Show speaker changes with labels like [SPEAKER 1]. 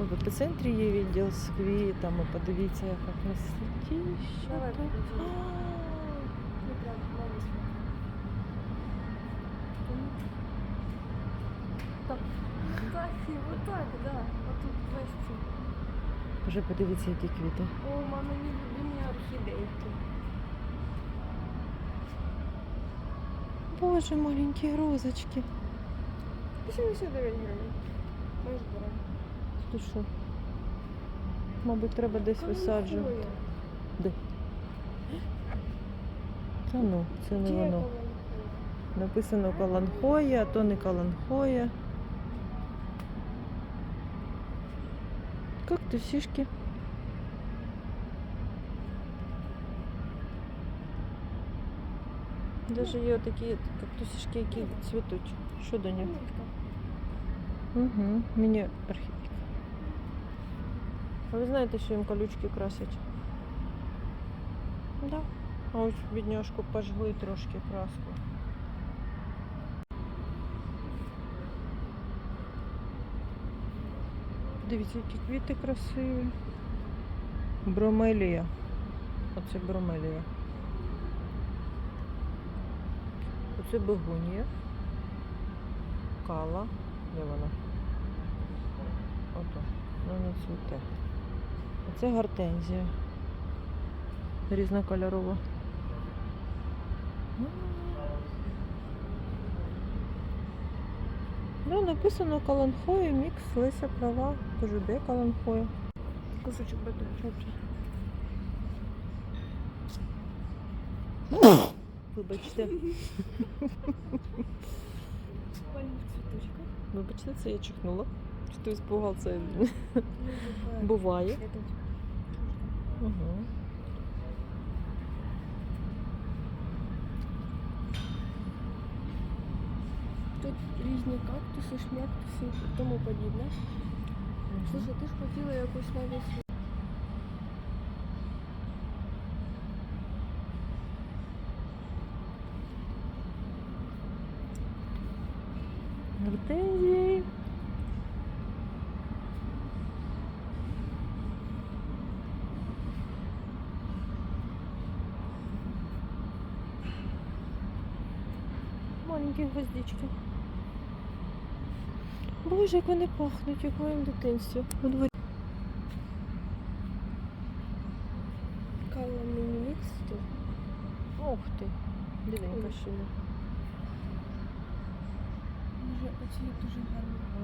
[SPEAKER 1] Ой, в епіцентрі є відділ з квітами. Подивіться, яка красотища.
[SPEAKER 2] Давай
[SPEAKER 1] тут.
[SPEAKER 2] покажи.
[SPEAKER 1] А,
[SPEAKER 2] Ну, Так, так, і да. Отут весь цей.
[SPEAKER 1] Вже подивіться, які квіти.
[SPEAKER 2] О, мама, мені любимі орхідейки.
[SPEAKER 1] Боже, маленькі розочки.
[SPEAKER 2] 89 гривень.
[SPEAKER 1] Тут що? Мабуть, треба десь висаджувати. Де? Та ну, це не воно. Написано каланхоя, а то не каланхоя. Кактусишки. Даже є такі кактусишки, які цвітуть. Що до них? Угу. Мені архітектор. А ви знаєте, що їм колючки красять? Да. А ось бідняшку пожгли трошки краску. Дивіться, які квіти красиві. Бромелія. Оце бромелія. Оце бегонія. Кала. Де вона? Ото. Ну не Оце гортензія. Різнокольорова. Да, написано Каланхоя, мікс, Леся права. Кажу, де Каланхоя?
[SPEAKER 2] Кусочок батончика.
[SPEAKER 1] Вибачте. Вибачте, це я чихнула. Що ти испугався?
[SPEAKER 2] Ну,
[SPEAKER 1] Буває. Угу.
[SPEAKER 2] Тут різні кактуси, шмяктуси і тому подібне. Слушай, ти ж хотіла якусь навіть.
[SPEAKER 1] Гортензії. Маленькі гвоздички. Боже, як вони пахнуть, як в моєму дитинстві. У дворі.
[SPEAKER 2] Кала міні-мікс тут.
[SPEAKER 1] Ух ти.
[SPEAKER 2] дивенька
[SPEAKER 1] шина.
[SPEAKER 2] Дуже, оці дуже гарні.